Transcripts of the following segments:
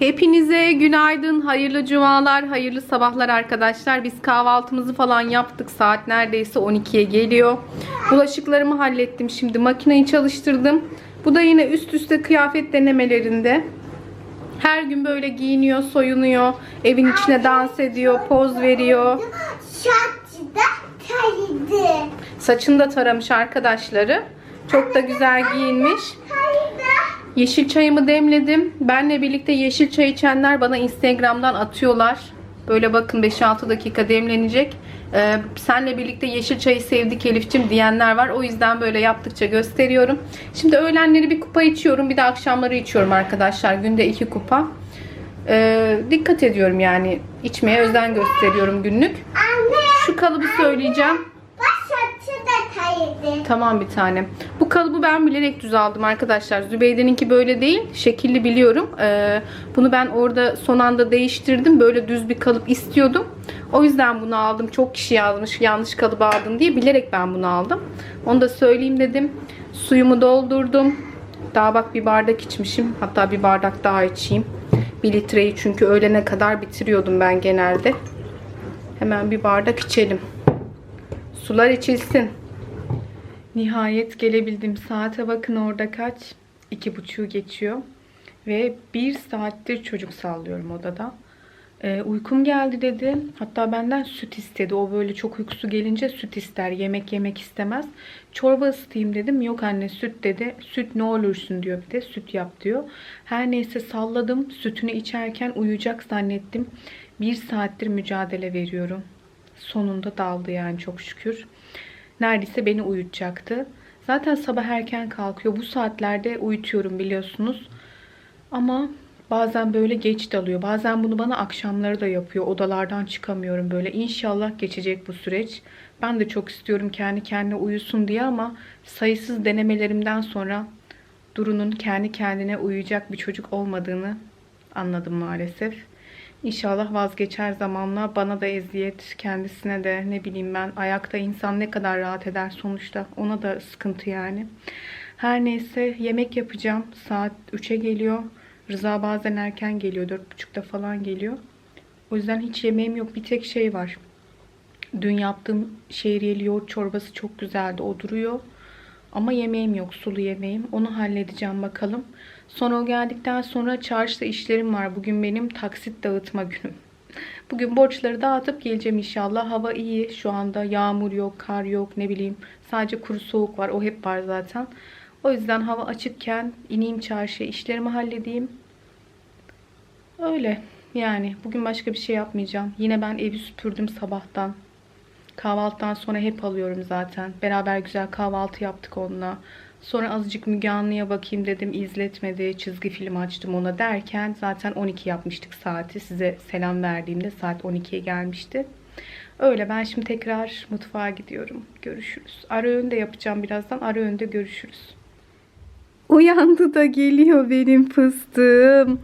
Hepinize günaydın, hayırlı cumalar, hayırlı sabahlar arkadaşlar. Biz kahvaltımızı falan yaptık. Saat neredeyse 12'ye geliyor. Bulaşıklarımı hallettim. Şimdi makineyi çalıştırdım. Bu da yine üst üste kıyafet denemelerinde. Her gün böyle giyiniyor, soyunuyor. Evin içine dans ediyor, poz veriyor. Şartçı da kaydı. Saçını da taramış arkadaşları. Çok da güzel giyinmiş. Yeşil çayımı demledim. Benle birlikte yeşil çay içenler bana Instagram'dan atıyorlar. Böyle bakın 5-6 dakika demlenecek. Ee, senle birlikte yeşil çayı sevdik Elif'cim diyenler var. O yüzden böyle yaptıkça gösteriyorum. Şimdi öğlenleri bir kupa içiyorum. Bir de akşamları içiyorum arkadaşlar. Günde 2 kupa. Ee, dikkat ediyorum yani. içmeye özen gösteriyorum günlük. Şu kalıbı söyleyeceğim. Tamam bir tane. Bu kalıbı ben bilerek düz aldım arkadaşlar. Zübeyde'ninki böyle değil. Şekilli biliyorum. Ee, bunu ben orada son anda değiştirdim. Böyle düz bir kalıp istiyordum. O yüzden bunu aldım. Çok kişi yazmış yanlış kalıbı aldım diye. Bilerek ben bunu aldım. Onu da söyleyeyim dedim. Suyumu doldurdum. Daha bak bir bardak içmişim. Hatta bir bardak daha içeyim. Bir litreyi çünkü öğlene kadar bitiriyordum ben genelde. Hemen bir bardak içelim. Sular içilsin. Nihayet gelebildim. Saate bakın orada kaç? İki buçuğu geçiyor. Ve bir saattir çocuk sallıyorum odada. Ee, uykum geldi dedi. Hatta benden süt istedi. O böyle çok uykusu gelince süt ister. Yemek yemek istemez. Çorba ısıtayım dedim. Yok anne süt dedi. Süt ne olursun diyor bir de. Süt yap diyor. Her neyse salladım. Sütünü içerken uyuyacak zannettim. Bir saattir mücadele veriyorum. Sonunda daldı yani çok şükür. Neredeyse beni uyutacaktı. Zaten sabah erken kalkıyor. Bu saatlerde uyutuyorum biliyorsunuz. Ama bazen böyle geç dalıyor. Bazen bunu bana akşamları da yapıyor. Odalardan çıkamıyorum böyle. İnşallah geçecek bu süreç. Ben de çok istiyorum kendi kendine uyusun diye ama sayısız denemelerimden sonra Duru'nun kendi kendine uyuyacak bir çocuk olmadığını anladım maalesef. İnşallah vazgeçer zamanla bana da eziyet, kendisine de ne bileyim ben ayakta insan ne kadar rahat eder sonuçta. Ona da sıkıntı yani. Her neyse yemek yapacağım. Saat 3'e geliyor. Rıza bazen erken geliyor. 4.30'da falan geliyor. O yüzden hiç yemeğim yok. Bir tek şey var. Dün yaptığım şehriyeli yoğurt çorbası çok güzeldi. O duruyor. Ama yemeğim yok. Sulu yemeğim. Onu halledeceğim bakalım. Sonra o geldikten sonra çarşıda işlerim var. Bugün benim taksit dağıtma günüm. Bugün borçları dağıtıp geleceğim inşallah. Hava iyi. Şu anda yağmur yok, kar yok, ne bileyim. Sadece kuru soğuk var. O hep var zaten. O yüzden hava açıkken ineyim çarşıya, işlerimi halledeyim. Öyle. Yani bugün başka bir şey yapmayacağım. Yine ben evi süpürdüm sabahtan. Kahvaltıdan sonra hep alıyorum zaten. Beraber güzel kahvaltı yaptık onunla. Sonra azıcık Müge Anlı'ya bakayım dedim. izletmedi. Çizgi film açtım ona derken zaten 12 yapmıştık saati. Size selam verdiğimde saat 12'ye gelmişti. Öyle ben şimdi tekrar mutfağa gidiyorum. Görüşürüz. Ara öğünde yapacağım birazdan. Ara öğünde görüşürüz. Uyandı da geliyor benim fıstığım.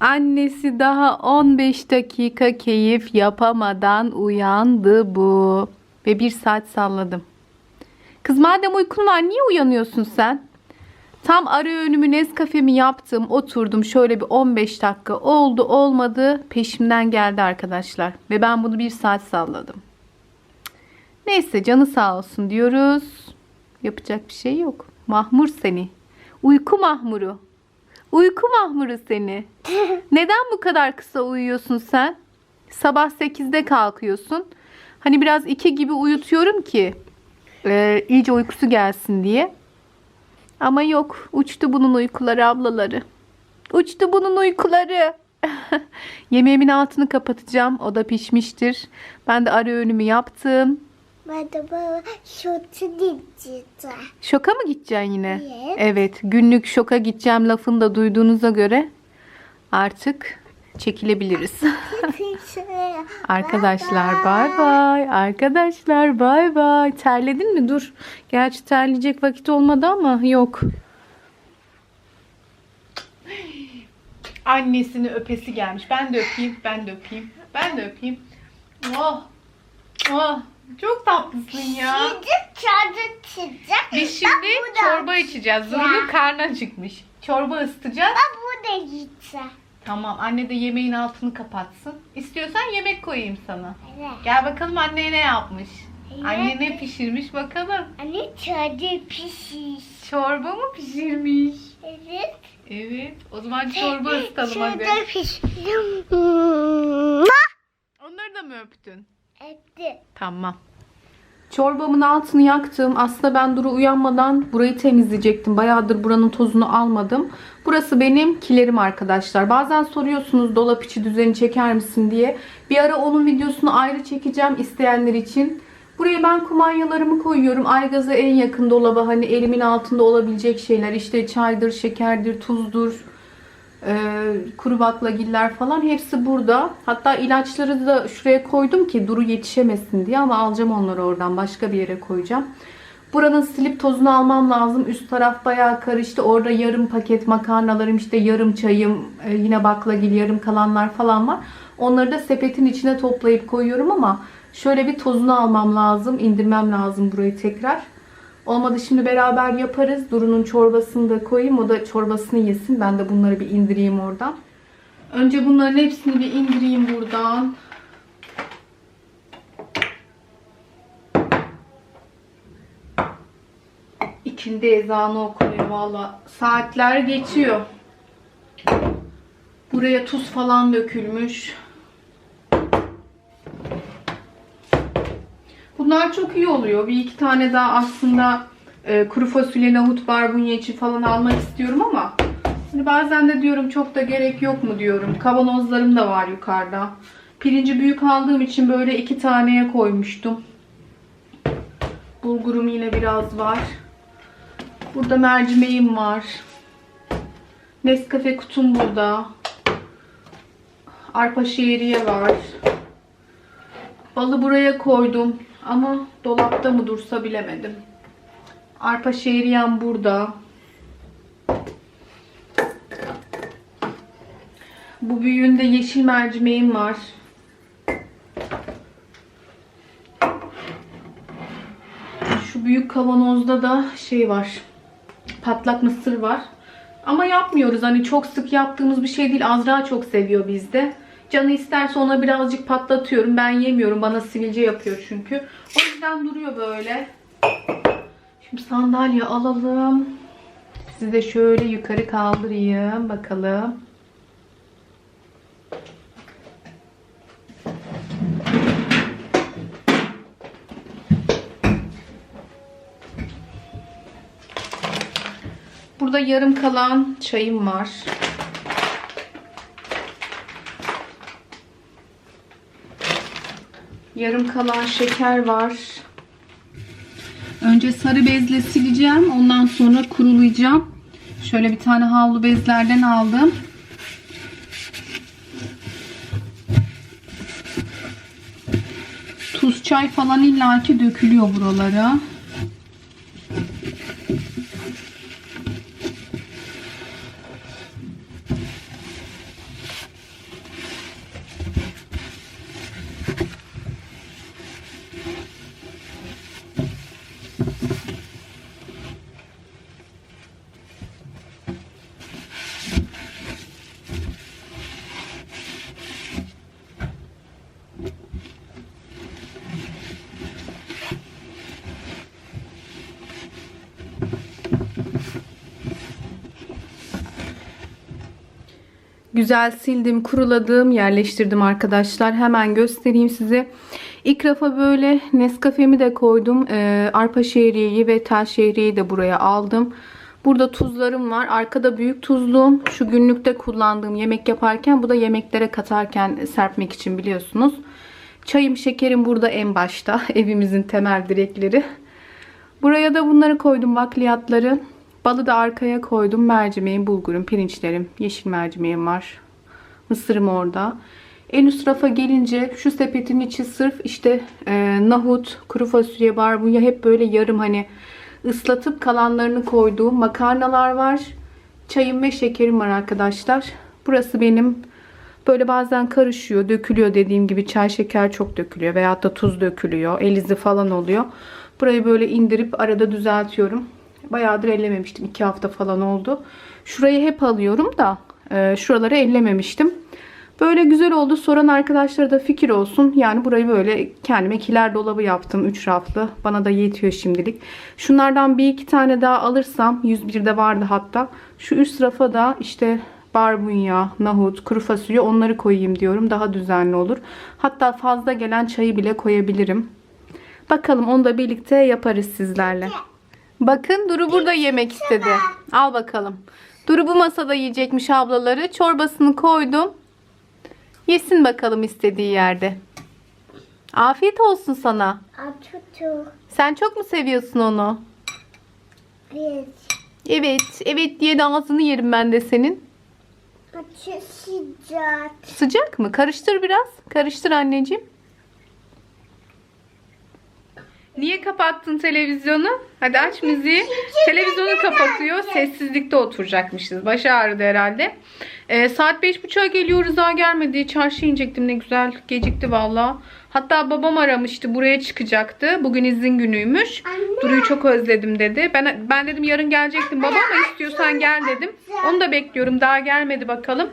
Annesi daha 15 dakika keyif yapamadan uyandı bu. Ve bir saat salladım. Kız madem uykun var niye uyanıyorsun sen? Tam ara öğünümü Nescafe'mi yaptım. Oturdum şöyle bir 15 dakika oldu olmadı. Peşimden geldi arkadaşlar. Ve ben bunu bir saat salladım. Neyse canı sağ olsun diyoruz. Yapacak bir şey yok. Mahmur seni. Uyku mahmuru. Uyku mahmuru seni. Neden bu kadar kısa uyuyorsun sen? Sabah 8'de kalkıyorsun. Hani biraz 2 gibi uyutuyorum ki e, iyice uykusu gelsin diye. Ama yok. Uçtu bunun uykuları ablaları. Uçtu bunun uykuları. Yemeğimin altını kapatacağım. O da pişmiştir. Ben de ara öğünümü yaptım. Ben de baba şotu diyeceğim. Şoka mı gideceksin yine? Evet. Evet. Günlük şoka gideceğim lafını da duyduğunuza göre artık çekilebiliriz. Arkadaşlar bay bay. Arkadaşlar bay bay. Terledin mi? Dur. Gerçi terleyecek vakit olmadı ama yok. Annesini öpesi gelmiş. Ben de öpeyim. Ben de öpeyim. Ben de öpeyim. Oh. Oh. Çok tatlısın ya. Şimdi çadır çizeceğim. Biz şimdi çorba içeceğiz. Zuru'nun karnı acıkmış. Çorba ısıtacağız. Bak bu da gitse. Tamam anne de yemeğin altını kapatsın. İstiyorsan yemek koyayım sana. Evet. Gel bakalım anne ne yapmış. Evet. Anne ne pişirmiş bakalım. Anne çadır pişiş. Çorba mı pişirmiş? Evet. Evet. O zaman çorba ısıtalım hadi. Çadır piş. Onları da mı öptün? Etti. Tamam. Çorbamın altını yaktım. Aslında ben Duru uyanmadan burayı temizleyecektim. Bayağıdır buranın tozunu almadım. Burası benim kilerim arkadaşlar. Bazen soruyorsunuz dolap içi düzeni çeker misin diye. Bir ara onun videosunu ayrı çekeceğim isteyenler için. Buraya ben kumanyalarımı koyuyorum. Aygaz'a en yakın dolaba hani elimin altında olabilecek şeyler. İşte çaydır, şekerdir, tuzdur. Ee, kuru baklagiller falan hepsi burada. Hatta ilaçları da şuraya koydum ki Duru yetişemesin diye ama alacağım onları oradan başka bir yere koyacağım. Buranın silip tozunu almam lazım. Üst taraf bayağı karıştı. Orada yarım paket makarnalarım işte yarım çayım e, yine baklagil yarım kalanlar falan var. Onları da sepetin içine toplayıp koyuyorum ama şöyle bir tozunu almam lazım. indirmem lazım burayı tekrar. Olmadı şimdi beraber yaparız. Duru'nun çorbasını da koyayım. O da çorbasını yesin. Ben de bunları bir indireyim oradan. Önce bunların hepsini bir indireyim buradan. İçinde ezanı okunuyor valla. Saatler geçiyor. Buraya tuz falan dökülmüş. Bunlar çok iyi oluyor. Bir iki tane daha aslında e, kuru fasulye, nohut, barbunya için falan almak istiyorum ama hani bazen de diyorum çok da gerek yok mu diyorum. Kavanozlarım da var yukarıda. Pirinci büyük aldığım için böyle iki taneye koymuştum. Bulgurum yine biraz var. Burada mercimeğim var. Nescafe kutum burada. Arpa şehriye var. Balı buraya koydum ama dolapta mı dursa bilemedim. Arpa şehriyem burada. Bu büyüğünde yeşil mercimeğim var. Şu büyük kavanozda da şey var. Patlak mısır var. Ama yapmıyoruz. Hani çok sık yaptığımız bir şey değil. Azra çok seviyor bizde. Canı isterse ona birazcık patlatıyorum. Ben yemiyorum. Bana sivilce yapıyor çünkü. O yüzden duruyor böyle. Şimdi sandalye alalım. Sizi de şöyle yukarı kaldırayım. Bakalım. Burada yarım kalan çayım var. Yarım kalan şeker var. Önce sarı bezle sileceğim. Ondan sonra kurulayacağım. Şöyle bir tane havlu bezlerden aldım. Tuz, çay falan illaki dökülüyor buralara. Güzel sildim, kuruladım, yerleştirdim arkadaşlar. Hemen göstereyim size. İlk rafa böyle Nescafe'mi de koydum. Ee, arpa şehriyeyi ve tel şehriyeyi de buraya aldım. Burada tuzlarım var. Arkada büyük tuzluğum. Şu günlükte kullandığım yemek yaparken. Bu da yemeklere katarken serpmek için biliyorsunuz. Çayım, şekerim burada en başta. Evimizin temel direkleri. Buraya da bunları koydum bakliyatları. Balı da arkaya koydum. Mercimeğim, bulgurum, pirinçlerim, yeşil mercimeğim var. Mısırım orada. En üst rafa gelince şu sepetin içi sırf işte e, nahut, kuru fasulye, barbunya hep böyle yarım hani ıslatıp kalanlarını koyduğum makarnalar var. Çayım ve şekerim var arkadaşlar. Burası benim böyle bazen karışıyor, dökülüyor dediğim gibi çay şeker çok dökülüyor veyahut da tuz dökülüyor, elizi falan oluyor. Burayı böyle indirip arada düzeltiyorum. Bayağıdır ellememiştim. 2 hafta falan oldu. Şurayı hep alıyorum da Ee, şuraları ellememiştim. Böyle güzel oldu. Soran arkadaşlara da fikir olsun. Yani burayı böyle kendime kiler dolabı yaptım. 3 raflı. Bana da yetiyor şimdilik. Şunlardan bir iki tane daha alırsam 101'de vardı hatta. Şu üst rafa da işte barbunya, nahut, kuru fasulye onları koyayım diyorum. Daha düzenli olur. Hatta fazla gelen çayı bile koyabilirim. Bakalım onu da birlikte yaparız sizlerle. Bakın Duru burada yemek istedi. Al bakalım. Duru bu masada yiyecekmiş ablaları. Çorbasını koydum. Yesin bakalım istediği yerde. Afiyet olsun sana. Sen çok mu seviyorsun onu? Bir. Evet, evet diye de ağzını yerim ben de senin. Açı sıcak. Sıcak mı? Karıştır biraz. Karıştır anneciğim. Niye kapattın televizyonu? Hadi aç müziği. Televizyonu kapatıyor. Sessizlikte oturacakmışız. Başı ağrıdı herhalde. Ee, saat beş buçuğa geliyoruz daha gelmedi. Çarşı inecektim ne güzel. Gecikti valla. Hatta babam aramıştı. Buraya çıkacaktı. Bugün izin günüymüş. Duru'yu çok özledim dedi. Ben ben dedim yarın gelecektim baba ama istiyorsan gel dedim. Onu da bekliyorum. Daha gelmedi bakalım.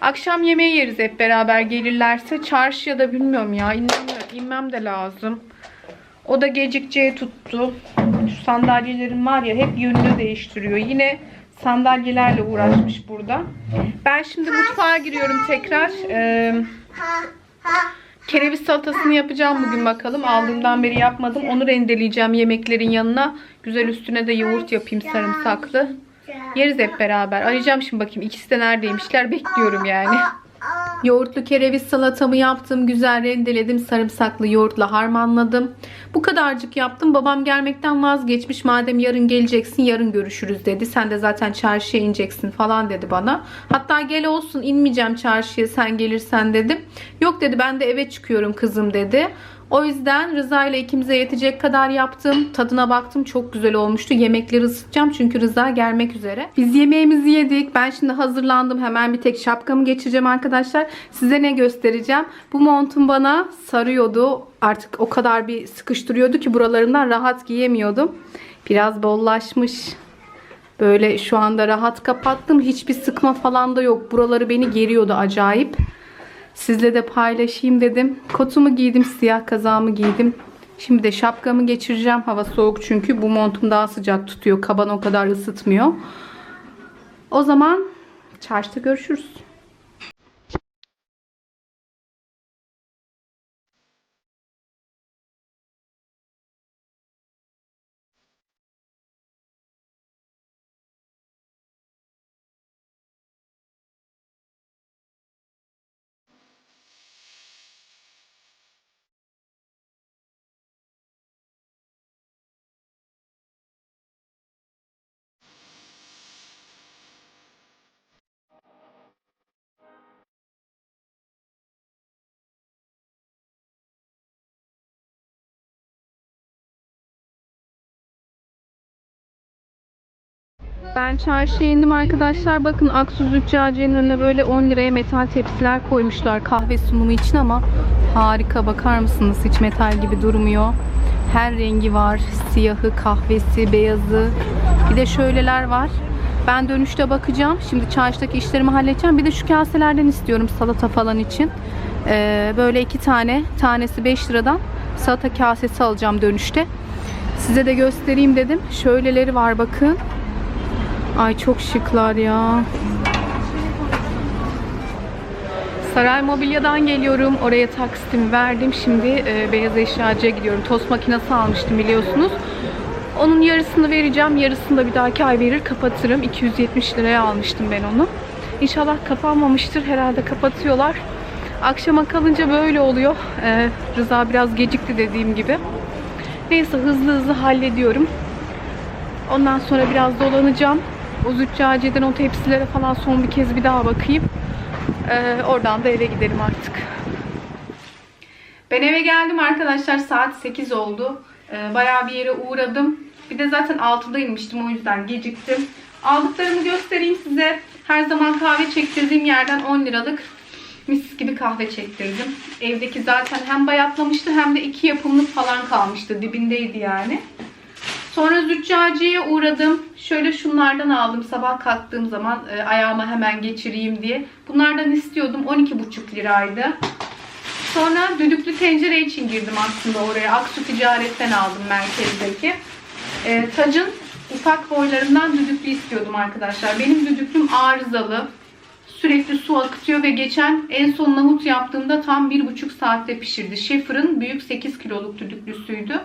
Akşam yemeği yeriz hep beraber gelirlerse. Çarşıya da bilmiyorum ya. İnmem inmem de lazım. O da gecikeceği tuttu. Şu sandalyelerim var ya hep yönünü değiştiriyor. Yine sandalyelerle uğraşmış burada. Ben şimdi mutfağa giriyorum tekrar. Ee, kereviz salatasını yapacağım bugün bakalım. Aldığımdan beri yapmadım. Onu rendeleyeceğim yemeklerin yanına. Güzel üstüne de yoğurt yapayım sarımsaklı. Yeriz hep beraber. Arayacağım şimdi bakayım ikisi de neredeymişler. Bekliyorum yani. Yoğurtlu kereviz salatamı yaptım. Güzel rendeledim. Sarımsaklı yoğurtla harmanladım. Bu kadarcık yaptım. Babam gelmekten vazgeçmiş. Madem yarın geleceksin yarın görüşürüz dedi. Sen de zaten çarşıya ineceksin falan dedi bana. Hatta gel olsun inmeyeceğim çarşıya sen gelirsen dedim. Yok dedi ben de eve çıkıyorum kızım dedi. O yüzden Rıza ile ikimize yetecek kadar yaptım. Tadına baktım. Çok güzel olmuştu. Yemekleri ısıtacağım çünkü Rıza gelmek üzere. Biz yemeğimizi yedik. Ben şimdi hazırlandım. Hemen bir tek şapkamı geçireceğim arkadaşlar. Size ne göstereceğim? Bu montum bana sarıyordu. Artık o kadar bir sıkıştırıyordu ki buralarından rahat giyemiyordum. Biraz bollaşmış. Böyle şu anda rahat kapattım. Hiçbir sıkma falan da yok. Buraları beni geriyordu acayip. Sizle de paylaşayım dedim. Kotumu giydim, siyah kazağımı giydim. Şimdi de şapkamı geçireceğim. Hava soğuk çünkü bu montum daha sıcak tutuyor. Kaban o kadar ısıtmıyor. O zaman çarşıda görüşürüz. Ben çarşıya indim arkadaşlar. Bakın Aksu Züccaciye'nin önüne böyle 10 liraya metal tepsiler koymuşlar kahve sunumu için ama harika bakar mısınız? Hiç metal gibi durmuyor. Her rengi var. Siyahı, kahvesi, beyazı. Bir de şöyleler var. Ben dönüşte bakacağım. Şimdi çarşıdaki işlerimi halledeceğim. Bir de şu kaselerden istiyorum salata falan için. Ee, böyle iki tane. Tanesi 5 liradan salata kasesi alacağım dönüşte. Size de göstereyim dedim. Şöyleleri var bakın. Ay çok şıklar ya. Saray Mobilya'dan geliyorum. Oraya taksitimi verdim. Şimdi e, beyaz eşyacıya gidiyorum. Tost makinesi almıştım biliyorsunuz. Onun yarısını vereceğim. Yarısını da bir dahaki ay verir kapatırım. 270 liraya almıştım ben onu. İnşallah kapanmamıştır. Herhalde kapatıyorlar. Akşama kalınca böyle oluyor. E, Rıza biraz gecikti dediğim gibi. Neyse hızlı hızlı hallediyorum. Ondan sonra biraz dolanacağım. O züccaciyeden o tepsilere falan son bir kez bir daha bakayım. Ee, oradan da eve giderim artık. Ben eve geldim arkadaşlar. Saat 8 oldu. Ee, bayağı bir yere uğradım. Bir de zaten 6'da inmiştim o yüzden geciktim. Aldıklarımı göstereyim size. Her zaman kahve çektirdiğim yerden 10 liralık mis gibi kahve çektirdim. Evdeki zaten hem bayatlamıştı hem de iki yapımlık falan kalmıştı. Dibindeydi yani. Sonra züccaciye uğradım. Şöyle şunlardan aldım sabah kalktığım zaman e, ayağıma hemen geçireyim diye. Bunlardan istiyordum. 12,5 liraydı. Sonra düdüklü tencere için girdim aslında oraya. Aksu Ticaret'ten aldım merkezdeki. E, tacın ufak boylarından düdüklü istiyordum arkadaşlar. Benim düdüklüm arızalı. Sürekli su akıtıyor ve geçen en son nohut yaptığımda tam bir buçuk saatte pişirdi. Schaefer'ın büyük 8 kiloluk düdüklüsüydü.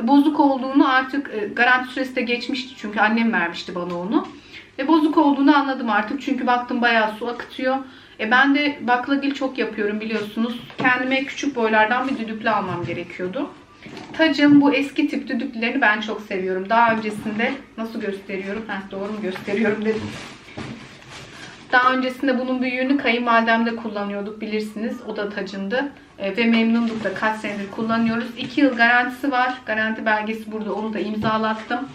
Bozuk olduğunu artık e, garanti süresi de geçmişti çünkü annem vermişti bana onu. Ve bozuk olduğunu anladım artık çünkü baktım bayağı su akıtıyor. E ben de baklagil çok yapıyorum biliyorsunuz. Kendime küçük boylardan bir düdüklü almam gerekiyordu. Tacın bu eski tip düdüklülerini ben çok seviyorum. Daha öncesinde nasıl gösteriyorum? Heh, doğru mu gösteriyorum dedim. Daha öncesinde bunun büyüğünü kayınvalidemde kullanıyorduk bilirsiniz. O da tacındı. E, ve memnunduk da kaç senedir kullanıyoruz. 2 yıl garantisi var. Garanti belgesi burada. Onu da imzalattım.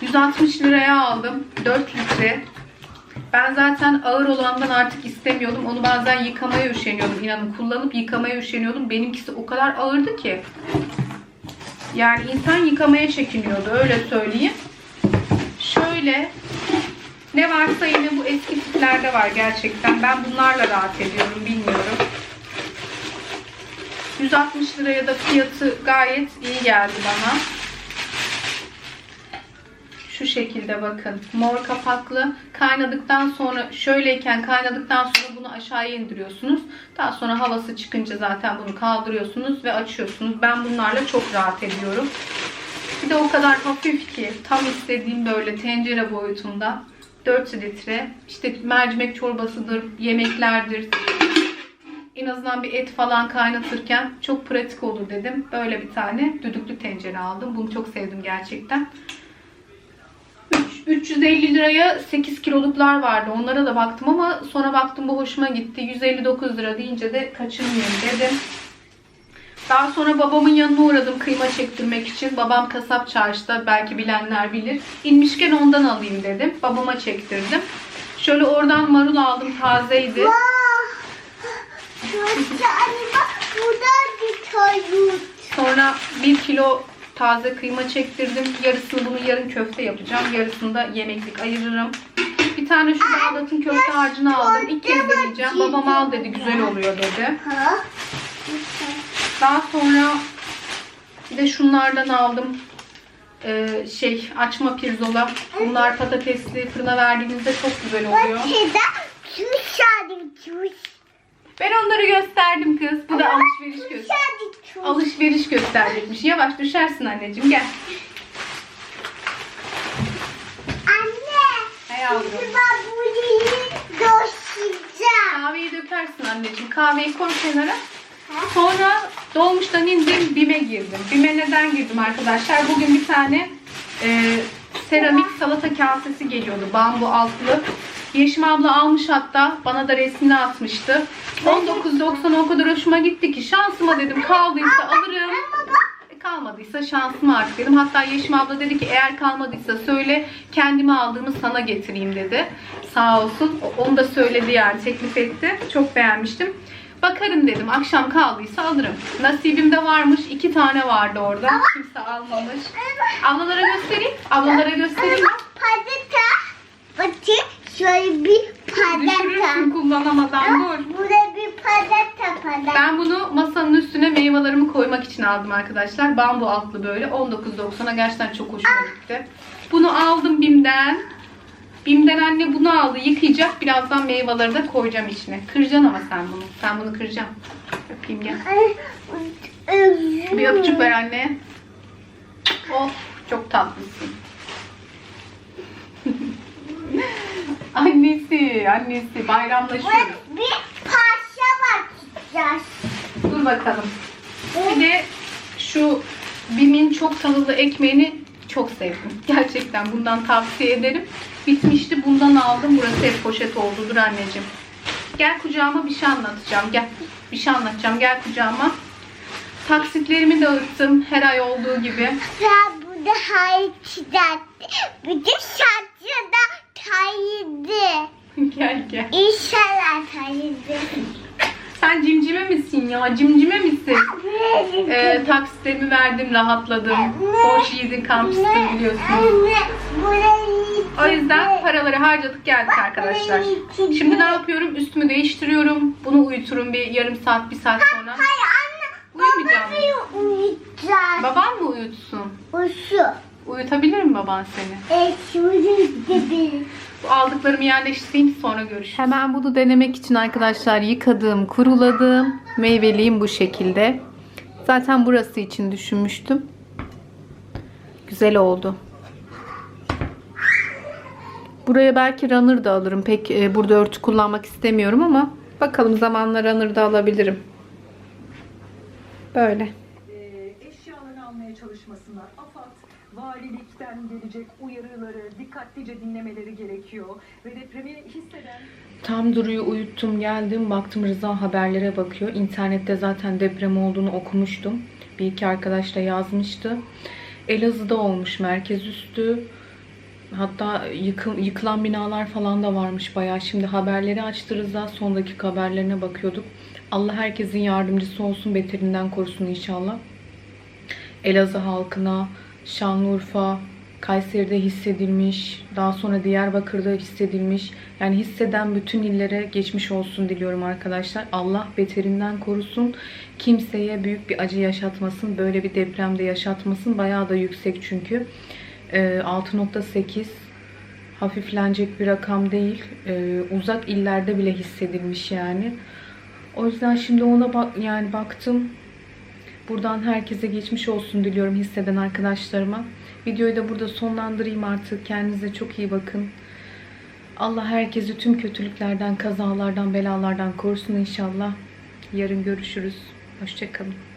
160 liraya aldım. 4 litre. Ben zaten ağır olandan artık istemiyordum. Onu bazen yıkamaya üşeniyordum. İnanın kullanıp yıkamaya üşeniyordum. Benimkisi o kadar ağırdı ki. Yani insan yıkamaya çekiniyordu. Öyle söyleyeyim. Şöyle ne varsa yine bu eski tiplerde var gerçekten. Ben bunlarla rahat ediyorum. Bilmiyorum. 160 liraya da fiyatı gayet iyi geldi bana. Şu şekilde bakın. Mor kapaklı. Kaynadıktan sonra şöyleyken kaynadıktan sonra bunu aşağıya indiriyorsunuz. Daha sonra havası çıkınca zaten bunu kaldırıyorsunuz ve açıyorsunuz. Ben bunlarla çok rahat ediyorum. Bir de o kadar hafif ki tam istediğim böyle tencere boyutunda 4 litre. İşte mercimek çorbasıdır, yemeklerdir. En azından bir et falan kaynatırken çok pratik olur dedim. Böyle bir tane düdüklü tencere aldım. Bunu çok sevdim gerçekten. Üç- 350 liraya 8 kiloluklar vardı. Onlara da baktım ama sonra baktım bu hoşuma gitti. 159 lira deyince de kaçırmayayım dedim. Daha sonra babamın yanına uğradım kıyma çektirmek için. Babam kasap çarşıda belki bilenler bilir. İnmişken ondan alayım dedim. Babama çektirdim. Şöyle oradan marul aldım tazeydi. Bir. Sonra 1 kilo taze kıyma çektirdim. Yarısını bunu yarın köfte yapacağım. Yarısını da yemeklik ayırırım. Bir tane şu Bağdat'ın köfte harcını aldım. İlk kez deneyeceğim. Babam al dedi güzel oluyor dedi. Ha? Daha sonra bir de şunlardan aldım. Ee, şey açma pirzola. Bunlar patatesli fırına verdiğinizde çok güzel oluyor. Ben onları gösterdim kız. Bu da alışveriş göster. Alışveriş gösterecekmiş. Yavaş düşersin anneciğim gel. Anne. Hey yavrum. Kahveyi dökersin anneciğim. Kahveyi koy kenara. Sonra dolmuştan indim BİM'e girdim. BİM'e neden girdim arkadaşlar? Bugün bir tane e, seramik salata kasesi geliyordu. Bambu altlı. Yeşim abla almış hatta. Bana da resmini atmıştı. 19.90 o kadar hoşuma gitti ki. Şansıma dedim kaldıysa alırım. E, Kalmadıysa şansım artık dedim. Hatta Yeşim abla dedi ki eğer kalmadıysa söyle kendime aldığımı sana getireyim dedi. Sağ olsun. Onu da söyledi yani teklif etti. Çok beğenmiştim. Bakarım dedim. Akşam kaldıysa alırım. Nasibimde varmış. iki tane vardı orada. Kimse almamış. Ablalara göstereyim. Ablalara göstereyim. Padata. Bakın şöyle bir Düşürürsün padata. kullanamadan dur. Burada bir padata padata. Ben bunu masanın üstüne meyvelerimi koymak için aldım arkadaşlar. Bambu altlı böyle. 19.90'a gerçekten çok hoşuma gitti. Bunu aldım Bim'den. Bim'den anne bunu aldı. Yıkayacak. Birazdan meyveleri de koyacağım içine. Kıracaksın ama sen bunu. Sen bunu kıracaksın. Öpeyim gel. Bir öpücük ver anne. Oh çok tatlısın. annesi, annesi bayramlaşıyoruz. Bir parça bakacağız. Dur bakalım. Bir de şu Bim'in çok tahıllı ekmeğini çok sevdim. Gerçekten bundan tavsiye ederim. Bitmişti bundan aldım. Burası hep poşet oldu. Dur anneciğim. Gel kucağıma bir şey anlatacağım. Gel. Bir şey anlatacağım. Gel kucağıma. Taksitlerimi dağıttım. Her ay olduğu gibi. Ben burada hayır çizetti. Bütün şarkı da kaydı. gel gel. İnşallah kaydı. Sen cimcime misin ya? Cimcime misin? Ee, taksitlerimi verdim, rahatladım. Borç yiğidin kampüsü biliyorsun. Anne, burayı O yüzden paraları harcadık geldik arkadaşlar. Şimdi ne yapıyorum? Üstümü değiştiriyorum. Bunu uyuturum bir yarım saat, bir saat sonra. Hayır anne. Uyumayacağım. Babayı uyutacağız. Babam mı uyutsun? Usu. Uyutabilir mi baban seni? Evet şimdi. Bu aldıklarımı yerleştireyim sonra görüşürüz. Hemen bunu denemek için arkadaşlar yıkadım, kuruladım. Meyveliyim bu şekilde. Zaten burası için düşünmüştüm. Güzel oldu. Buraya belki runner da alırım. Pek e, burada örtü kullanmak istemiyorum ama bakalım zamanla runner da alabilirim. Böyle. e, eşyalarını almaya çalışmasınlar. AFAD, valilikten gelecek uyarıları dikkatlice dinlemeleri gerekiyor. Ve depremi hisseden Tam Duru'yu uyuttum geldim baktım Rıza haberlere bakıyor. İnternette zaten deprem olduğunu okumuştum. Bir iki arkadaş da yazmıştı. Elazığ'da olmuş merkez üstü. Hatta yıkı- yıkılan binalar falan da varmış bayağı. Şimdi haberleri açtı Rıza. Son dakika haberlerine bakıyorduk. Allah herkesin yardımcısı olsun. Beterinden korusun inşallah. Elazığ halkına, Şanlıurfa, Kayseri'de hissedilmiş, daha sonra Diyarbakır'da hissedilmiş. Yani hisseden bütün illere geçmiş olsun diliyorum arkadaşlar. Allah beterinden korusun. Kimseye büyük bir acı yaşatmasın. Böyle bir depremde yaşatmasın. Bayağı da yüksek çünkü. 6.8 hafiflenecek bir rakam değil. Ee, uzak illerde bile hissedilmiş yani. O yüzden şimdi ona bak yani baktım. Buradan herkese geçmiş olsun diliyorum hisseden arkadaşlarıma. Videoyu da burada sonlandırayım artık. Kendinize çok iyi bakın. Allah herkesi tüm kötülüklerden, kazalardan, belalardan korusun inşallah. Yarın görüşürüz. Hoşçakalın.